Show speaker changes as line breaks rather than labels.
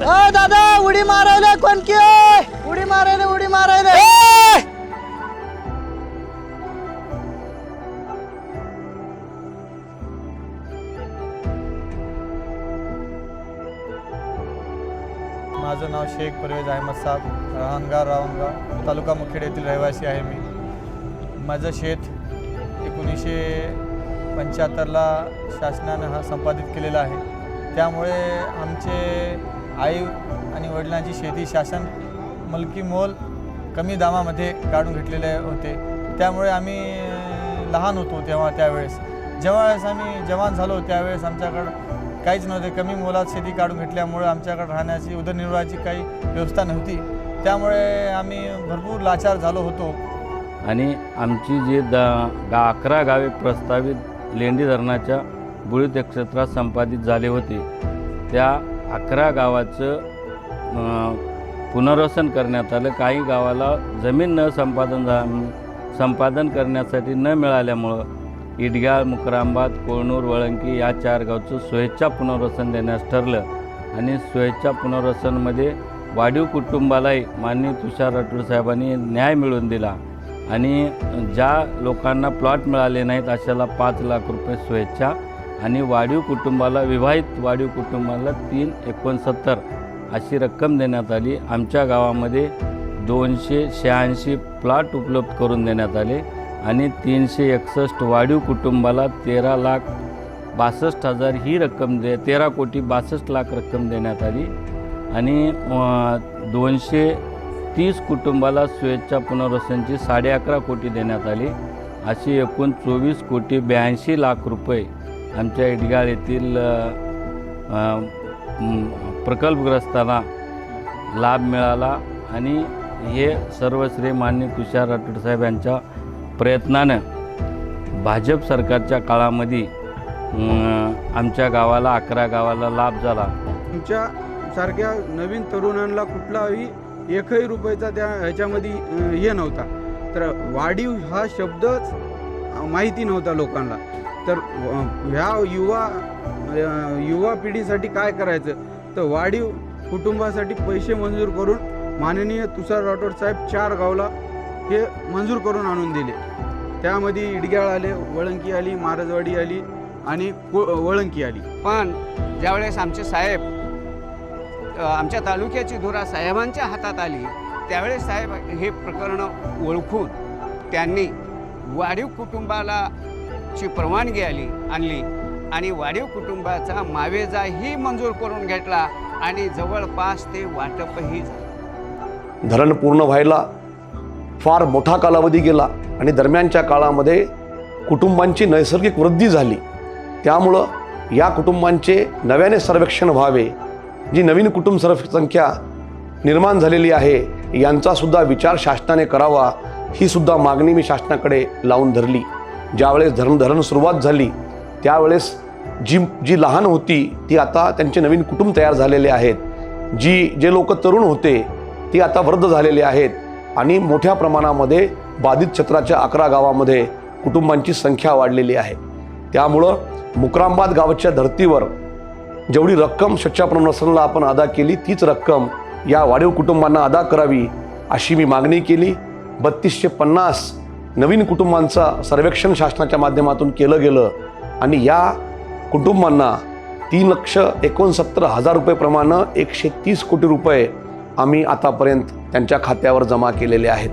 अ दादा उडी मारायला कोण की? उडी मारायला उडी मारायला.
माझं नाव शेख परवेज अहमद साहेब राहणगाव रावणगाव तालुका मुखेड येथील रहिवासी आहे मी. माझं शेत एकोणीसशे पंच्याहत्तरला शासनानं हा संपादित केलेला आहे. त्यामुळे आमचे आई आणि वडिलांची शेती शासन मलकी मोल कमी दामामध्ये काढून घेतलेले होते. त्यामुळे आम्ही लहान होतो तेव्हा त्यावेळेस. जेव्हावेळेस आम्ही जवान झालो त्यावेळेस आमच्याकडं काहीच नव्हते. कमी मोलात शेती काढून घेतल्यामुळे आमच्याकडे राहण्याची उदरनिर्वाहाची काही व्यवस्था नव्हती. त्यामुळे आम्ही भरपूर लाचार झालो होतो.
आणि आमची जी द गा अकरा गावे प्रस्तावित लेंडी धरणाच्या बुळीत क्षेत्रात संपादित झाले होते त्या अकरा गावाचं पुनर्वसन करण्यात आलं. काही गावाला जमीन न संपादन झा संपादन करण्यासाठी न मिळाल्यामुळं इडग्याळ मुकरांबाद कोळनूर वळंकी या चार गावचं स्वेच्छा पुनर्वसन देण्यास ठरलं. आणि स्वेच्छा पुनर्वसनमध्ये वाढीव कुटुंबालाही माननीय तुषार राठोड साहेबांनी न्याय मिळवून दिला. आणि ज्या लोकांना प्लॉट मिळाले नाहीत अशाला पाच लाख रुपये स्वेच्छा आणि वाढीव कुटुंबाला विवाहित वाढीव कुटुंबाला तीन एकोणसत्तर अशी रक्कम देण्यात आली. आमच्या गावामध्ये दोनशे शहाऐंशी प्लॉट उपलब्ध करून देण्यात आले आणि तीनशे एकसष्ट वाढीव कुटुंबाला तेरा लाख बासष्ट हजार ही रक्कम दे तेरा कोटी बासष्ट लाख रक्कम देण्यात आली. आणि दोनशे तीस कुटुंबाला स्वेच्छा पुनर्वसनची साडे अकरा कोटी देण्यात आली. अशी एकूण चोवीस कोटी ब्याऐंशी लाख रुपये आमच्या इडगाळ येथील प्रकल्पग्रस्तांना लाभ मिळाला आणि हे सर्व श्री मान्य तुषार राठोड साहेब यांच्या प्रयत्नानं भाजप सरकारच्या काळामध्ये आमच्या गावाला अकरा गावाला लाभ झाला.
तुमच्या सारख्या नवीन तरुणांना कुठलाही एकही रुपयाचा त्या ह्याच्यामध्ये हे नव्हता. तर वाढीव हा शब्दच माहिती नव्हता लोकांना. तर ह्या युवा युवा पिढीसाठी काय करायचं? तर वाढीव कुटुंबासाठी पैसे मंजूर करून माननीय तुषार राठोड साहेब चार गावला हे मंजूर करून आणून दिले. त्यामध्ये इडग्याळ आले वळंकी आली महाराजवाडी आली आणि को वळंकी आली.
पण ज्यावेळेस आमचे साहेब आमच्या तालुक्याची धुरा साहेबांच्या हातात आली त्यावेळेस साहेब हे प्रकरण ओळखून त्यांनी वाढीव कुटुंबाला ची परवानगी आली आणली. आणि वाढीव कुटुंबाचा मावेजाही मंजूर करून घेतला आणि जवळपास ते वाटपही झालं.
धरण पूर्ण व्हायला फार मोठा कालावधी गेला आणि दरम्यानच्या काळामध्ये कुटुंबांची नैसर्गिक वृद्धी झाली. त्यामुळं या कुटुंबांचे नव्याने सर्वेक्षण व्हावे जी नवीन कुटुंब सर्वसंख्या निर्माण झालेली आहे यांचासुद्धा विचार शासनाने करावा ही सुद्धा मागणी मी शासनाकडे लावून धरली. ज्यावेळेस धरण धरण सुरुवात झाली त्यावेळेस जी जी लहान होती ती आता त्यांचे नवीन कुटुंब तयार झालेले आहेत. जी जे लोक तरुण होते ती आता वृद्ध झालेले आहेत. आणि मोठ्या प्रमाणामध्ये बाधित क्षेत्राच्या अकरा गावामध्ये कुटुंबांची संख्या वाढलेली आहे. त्यामुळं मुक्रामबाद गावाच्या धर्तीवर जेवढी रक्कम स्वच्छा पुनर्वसनला आपण अदा केली तीच रक्कम या वाढीव कुटुंबांना अदा करावी अशी मी मागणी केली. बत्तीसशे पन्नास नवीन कुटुंबांचं सर्वेक्षण शासनाच्या माध्यमातून केलं गेलं आणि या कुटुंबांना तीन लक्ष एकोणसत्तर हजार रुपयेप्रमाणे एकशे तीस कोटी रुपये आम्ही आतापर्यंत त्यांच्या खात्यावर जमा केलेले आहेत.